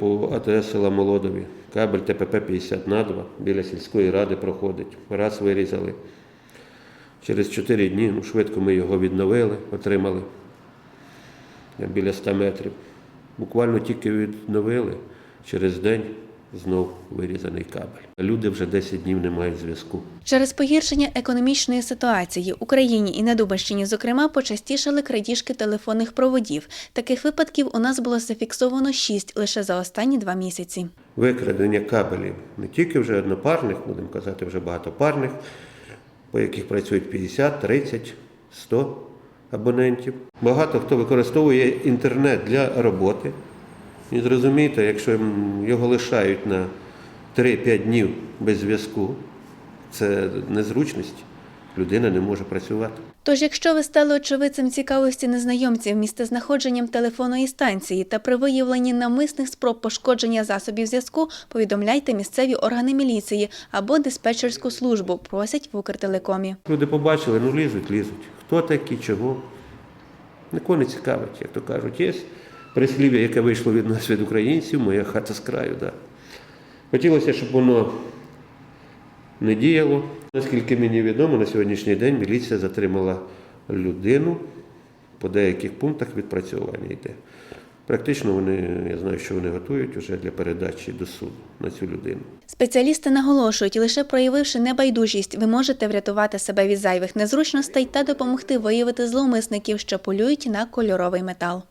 По АТС села Молодові кабель ТПП 50 на 2 біля сільської ради проходить. Раз вирізали. Через 4 дні ну, швидко ми його відновили, отримали біля 100 метрів. Буквально тільки відновили, через день знов вирізаний кабель. Люди вже 10 днів не мають зв'язку. Через погіршення економічної ситуації в Україні і на Дубащині, зокрема, почастішали крадіжки телефонних проводів. Таких випадків у нас було зафіксовано шість лише за останні два місяці. викрадення кабелів не тільки вже однопарних, будемо казати, вже багатопарних, по яких працюють 50, 30, 100 абонентів. Багато хто використовує інтернет для роботи. І зрозумійте, якщо його лишають на 3-5 днів без зв'язку, це незручність. Людина не може працювати. Тож, якщо ви стали очевидцем цікавості незнайомців місцезнаходженням телефонної станції та при виявленні намисних спроб пошкодження засобів зв'язку, повідомляйте місцеві органи міліції або диспетчерську службу, просять в Укртелекомі. Люди побачили, ну лізуть, лізуть. Хто такі, чого? Нікого не цікавить, як то кажуть. Є прислів'я, яке вийшло від нас від українців, моя хата з краю. Да. Хотілося, щоб воно не діяло. Наскільки мені відомо, на сьогоднішній день міліція затримала людину по деяких пунктах відпрацьовування йде. Практично вони, я знаю, що вони готують вже для передачі до суду на цю людину. Спеціалісти наголошують, лише проявивши небайдужість, ви можете врятувати себе від зайвих незручностей та допомогти виявити зловмисників, що полюють на кольоровий метал.